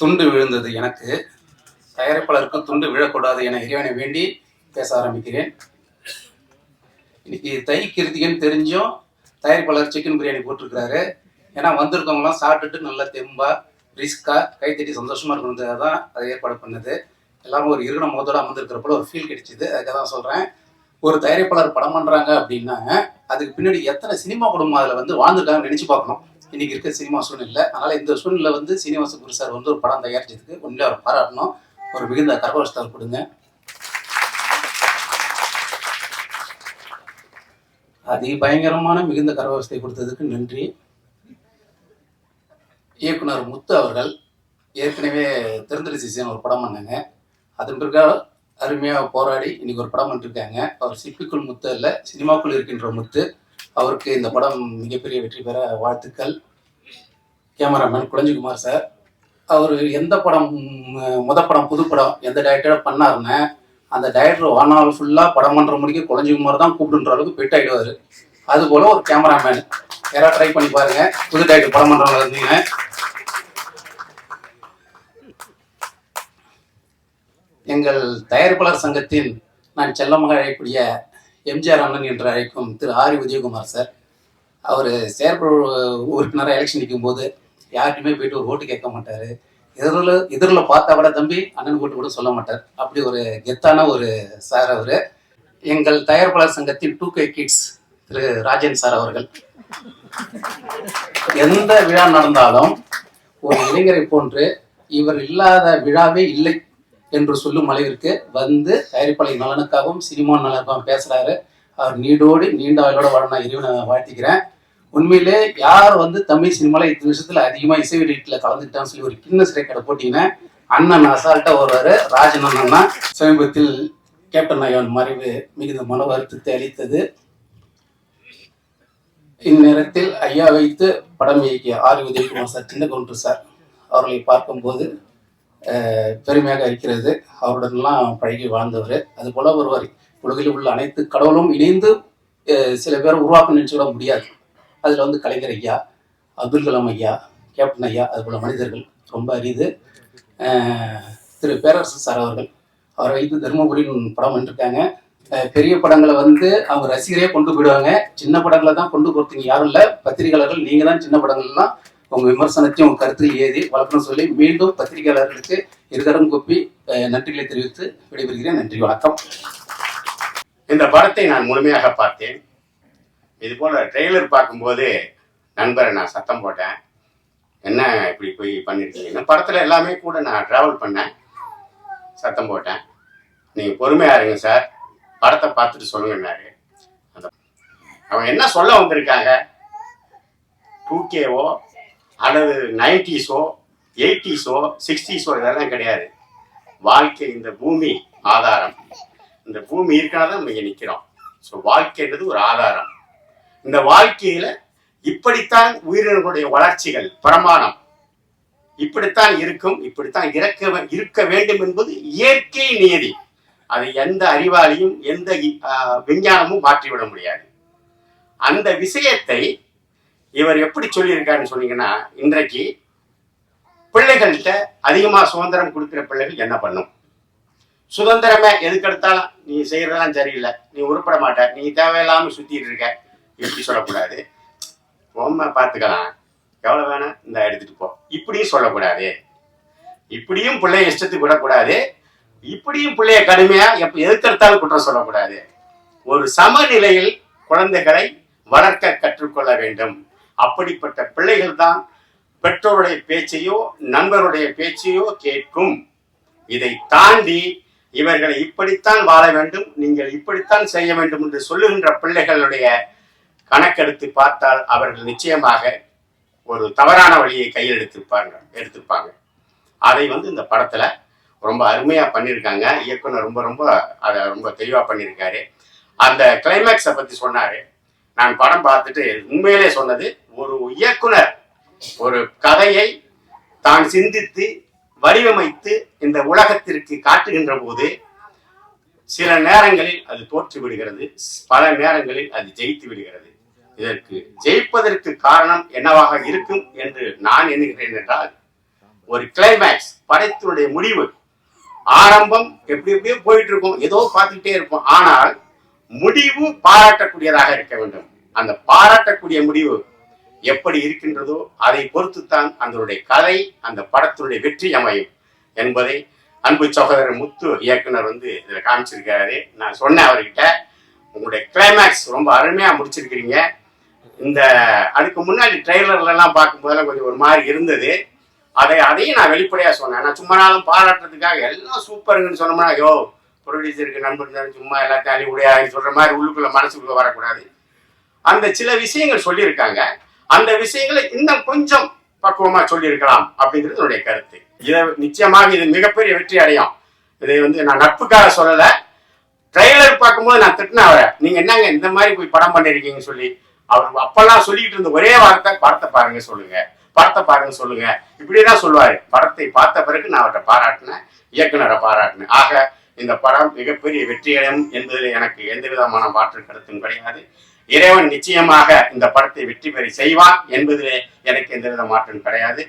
துண்டு விழுந்தது எனக்கு. தயாரிப்பாளருக்கும் துண்டு விழக்கூடாது என இறைவனை வேண்டி பேச ஆரம்பிக்கிறேன். இன்னைக்கு தை கிருத்திகன் தெரிஞ்சும் தயாரிப்பாளர் சிக்கன் பிரியாணி போட்டிருக்கிறாரு. ஏன்னா வந்திருக்கவங்களாம் சாப்பிட்டுட்டு நல்லா தெம்பா ரிஸ்க்காக கைத்தட்டி சந்தோஷமா இருக்கணுன்றதுக்காக தான் அதை ஏற்பாடு பண்ணது. எல்லாரும் ஒரு இருகண மோதோட அமர்ந்திருக்கிறப்போ ஒரு ஃபீல் கிடைச்சிது. அதுக்காக தான் சொல்கிறேன் ஒரு தயாரிப்பாளர் படம் பண்ணுறாங்க அப்படின்னா அதுக்கு பின்னாடி எத்தனை சினிமா குடும்பம் அதில் வந்து வாழ்ந்துருக்காங்க நினச்சி பார்க்கணும். இன்னைக்கு இருக்க சினிமா சூழ்நிலை அதனால இந்த சூழ்நிலை வந்து சீனிவாச குரு சார் வந்து ஒரு படம் தயாரிச்சதுக்கு உண்மையில அவர் பாராட்டணும். ஒரு மிகுந்த கரகோஷத்தை கொடுங்க. அதி பயங்கரமான மிகுந்த கரகோஷத்தை கொடுத்ததுக்கு நன்றி. இயக்குனர் முத்து அவர்கள் ஏற்கனவே திறந்தடி சிசியன் ஒரு படம் பண்ணாங்க. அதன் பிறகு அருமையாக போராடி இன்னைக்கு ஒரு படம் பண்ணிருக்காங்க அவர் சிப்பிக்குள் முத்து அல்ல சினிமாக்குள் இருக்கின்ற முத்து. அவருக்கு இந்த படம் மிகப்பெரிய வெற்றி பெற வாழ்த்துக்கள். Cameraman குழஞ்சிக்குமார் sir. அவர் எந்த படம் முத படம் புது படம் எந்த டைரக்டரோட பண்ணாருன்னு அந்த டைரக்டர் ஒன் நாள் ஃபுல்லாக படம் பண்ணுற முடிக்க குழஞ்சிக்குமார் தான் கூப்பிடுன்ற அளவுக்கு பெட் ஆகிடுவார் அது போல ஒரு கேமராமேன் யாராவது ட்ரை பண்ணி பாருங்கள் புது டைரக்டர் படம் பண்ணுறவங்க இருந்தீங்க. எங்கள் தயாரிப்பாளர் சங்கத்தின் நான் செல்லமாக அழைக்கூடிய எம்ஜிஆர் அண்ணன் என்று அழைக்கும் திரு ஆரி விஜயகுமார் சார். அவர் செயற்குழு உறுப்பினராக எலெக்ஷன் நிற்கும் போது யார்கிட்டையுமே போயிட்டு ஒரு ஓட்டு கேட்க மாட்டார். எதிரில் எதிரில் பார்த்தா கூட தம்பி அண்ணன் ஓட்டு கூட சொல்ல மாட்டார். அப்படி ஒரு கெத்தான ஒரு சார் அவர். எங்கள் தயாரிப்பாளர் சங்கத்தின் two K kids Thiru Rajan sir அவர்கள். எந்த விழா நடந்தாலும் ஒரு இளைஞரை போன்று இவர் இல்லாத விழாவே இல்லை. என்று சொல்லும் அளவிற்கு வந்து தயாரிப்பாளர் நலனுக்காகவும் சினிமா நலனுக்காகவும் பேசுறாரு. அவர் நீடோடி நீண்ட ஆயுளோட வர நான் இறைவனை வாழ்த்திக்கிறேன். உண்மையிலே யார் வந்து தமிழ் சினிமால இத்தனை விஷயத்துல அதிகமா இசை வெளியீட்டுல கலந்துக்கிட்டான்னு சொல்லி ஒரு கிண்ண ரெக்கார்டை போட்டீங்கன்னா அண்ணன் அசால்ட்டா வருவாரு ராஜன் அண்ணா சமீபத்தில் கேப்டன் ஐயன் மறைவு மிகுந்த மன வருத்தத்தை அளித்தது. இந்நேரத்தில் ஐயா வைத்து படம் இயக்கிய R. Udhayakumar sir Chinna Gounder sir அவர்களை பார்க்கும்போது பெருமையாக இருக்கிறது. அவருடன்லாம் பழகி வாழ்ந்தவர். அது போல ஒருவர் உலகில் உள்ள அனைத்து கடவுளும் இணைந்து சில பேர் உருவாக்க நினைச்சு விட முடியாது. அதில் வந்து கலைஞர் ஐயா அப்துல் கலாம் ஐயா கேப்டன் ஐயா அது போல மனிதர்கள் ரொம்ப அரிது. திரு பேரரசு சார் அவர்கள் அவரை வைத்து தருமபுரின்னு படம் பண்ணிருக்காங்க பெரிய படங்களை வந்து அவங்க ரசிகரே கொண்டு போயிடுவாங்க. சின்ன படங்களை தான் கொண்டு போகிறதுக்கு யாரும் இல்லை. பத்திரிகையாளர்கள் நீங்கள் தான் சின்ன படங்கள்லாம் உங்கள் விமர்சனத்தையும் உங்கள் கருத்தில் ஏதி வளர்க்கணும் சொல்லி மீண்டும் பத்திரிகையாளர்களுக்கு இருதரம் கூப்பி நன்றிகளை தெரிவித்து விடைபெறுகிறேன். நன்றி வணக்கம். இந்த படத்தை நான் முழுமையாக பார்த்தேன். இது போல ட்ரெய்லர் பார்க்கும்போது நண்பரை நான் சத்தம் போட்டேன். என்ன இப்படி போய் பண்ணிருக்கீங்கன்னா படத்துல எல்லாமே கூட நான் டிராவல் பண்ணேன். சத்தம் போட்டேன். நீங்க பொறுமையா இருங்க சார் படத்தை பார்த்துட்டு சொல்லுங்கன்னாரு அந்த அவன் என்ன சொல்ல வந்திருக்காங்க? டூ கேவோ அல்லது நைன்டிஸோ எயிட்டிஸோ சிக்ஸ்டீஸோ இதெல்லாம் கிடையாது. வாழ்க்கை இந்த பூமி ஆதாரம். இந்த பூமி இருக்கா தான் நம்ம நிற்கிறோம் ஸோ வாழ்க்கைன்றது ஒரு ஆதாரம். இந்த வாழ்க்கையில இப்படித்தான் உயிரினங்களுடைய வளர்ச்சிகள் பிரமாணம். இப்படித்தான் இருக்கும் இப்படித்தான் இறக்க இருக்க வேண்டும் என்பது இயற்கை நியதி அதை எந்த அறிவாளியும் எந்த விஞ்ஞானமும் மாற்றிவிட முடியாது. அந்த விஷயத்தை இவர் எப்படி சொல்லியிருக்காருன்னு சொன்னீங்கன்னா இன்றைக்கு பிள்ளைகள்கிட்ட அதிகமாக சுதந்திரம் கொடுக்குற பிள்ளைகள் என்ன பண்ணும்? சுதந்திரமே எதுக்கெடுத்தாலும் நீ செய்யறதெல்லாம் சரியில்லை நீ உருப்பட மாட்ட நீ தேவையில்லாமல் சுத்திட்டு இருக்க. இப்படி சொல்லக்கூடாது. பொம்மை பார்த்துக்கலாம். எவ்வளோ வேணால் இந்த எடுத்துட்டு போ. இப்படியும் சொல்லக்கூடாது. இப்படியும் பிள்ளைய இஷ்டத்துக்கு விடக்கூடாது. இப்படியும் பிள்ளைய கடுமையா எப்ப எதிர்த்தாலும் குற்றம் சொல்லக்கூடாது. ஒரு சமநிலையில் குழந்தைகளை வளர்க்க கற்றுக்கொள்ள வேண்டும். அப்படிப்பட்ட பிள்ளைகள் தான் பெற்றோருடைய பேச்சையோ நண்பருடைய பேச்சையோ கேட்கும். இதை தாண்டி இவர்களை இப்படித்தான் வாழ வேண்டும் நீங்கள் இப்படித்தான் செய்ய வேண்டும் என்று சொல்லுகின்ற பிள்ளைகளுடைய கணக்கெடுத்து பார்த்தால் அவர்கள் நிச்சயமாக ஒரு தவறான வழியை கையில் எடுத்திருப்பாங்க எடுத்திருப்பாங்க அதை வந்து இந்த படத்துல ரொம்ப அருமையா பண்ணியிருக்காங்க. இயக்குனர் ரொம்ப ரொம்ப அதை ரொம்ப தெளிவா பண்ணியிருக்காரு. அந்த கிளைமேக்ஸை பத்தி சொன்னாரு. நான் படம் பார்த்துட்டு உண்மையிலே சொன்னது ஒரு இயக்குனர் ஒரு கதையை தான் சிந்தித்து வடிவமைத்து இந்த உலகத்திற்கு காட்டுகின்ற போது சில நேரங்களில் அது தோற்று விடுகிறது. பல நேரங்களில் அது ஜெயித்து விடுகிறது. இதற்கு ஜெயிப்பதற்கு காரணம் என்னவாக இருக்கும் என்று நான் எண்ணுகிறேன் என்றால் ஒரு கிளைமேக்ஸ் படத்தினுடைய முடிவு ஆரம்பம் எப்படி எப்படியோ போயிட்டு இருக்கும் ஏதோ பார்த்துக்கிட்டே இருக்கும் ஆனால் முடிவு பாராட்டக்கூடியதாக இருக்க வேண்டும். அந்த பாராட்டக்கூடிய முடிவு எப்படி இருக்கின்றதோ அதை பொறுத்துத்தான் அதனுடைய கதை அந்த படத்தினுடைய வெற்றி அமையும் என்பதை அன்பு சகோதரர் முத்து இயக்குனர் வந்து இதில் காமிச்சிருக்காரு. நான் சொன்னேன் அவர்கிட்ட உங்களுடைய கிளைமேக்ஸ் ரொம்ப அருமையாக முடிச்சிருக்கிறீங்க. இந்த அதுக்கு முன்னாடி ட்ரெய்லர்லாம் பார்க்கும்போதெல்லாம் கொஞ்சம் ஒரு மாதிரி இருந்தது. அதை அதையும் நான் வெளிப்படையாக சொன்னேன். நான் சும்மா நாளும் பாராட்டுறதுக்காக எல்லாம் சூப்பருங்கன்னு சொன்னோம்னா ஐயோ ப்ரொடியூசருக்கு நண்பர் சும்மா எல்லாத்தையும் அழி உடையாதுன்னு சொல்கிற மாதிரி உள்ளுக்குள்ளே மனசுக்குள்ளே வரக்கூடாது. அந்த சில விஷயங்கள் சொல்லியிருக்காங்க. அந்த விஷயங்களை இன்னும் கொஞ்சம் பக்குவமா சொல்லியிருக்கலாம் அப்படிங்கிறது என்னுடைய கருத்து. இதை நிச்சயமாக இது மிகப்பெரிய வெற்றி அடையும். இதை வந்து நான் நட்புக்காக சொல்லல. ட்ரெய்லர் பார்க்கும்போது நான் திட்டினேன் அவரை. நீங்க என்னங்க இந்த மாதிரி போய் படம் பண்ணிருக்கீங்கன்னு சொல்லி? அவர் அப்பெல்லாம் சொல்லிட்டு இருந்த ஒரே வார்த்தை படத்தை பாருங்க சொல்லுங்க. படத்தை பாருங்க சொல்லுங்க. இப்படிதான் சொல்லுவாரு. படத்தை பார்த்த பிறகு நான் அவரை பாராட்டினேன். இயக்குனரை பாராட்டினேன். ஆக இந்த படம் மிகப்பெரிய வெற்றியடையும் என்பதில் எனக்கு எந்த விதமான மாற்று கருத்தும் கிடையாது. இறைவன் நிச்சயமாக இந்த படத்தை வெற்றி பெற செய்வான் என்பதிலே எனக்கு எந்த வித மாற்றம் கிடையாது.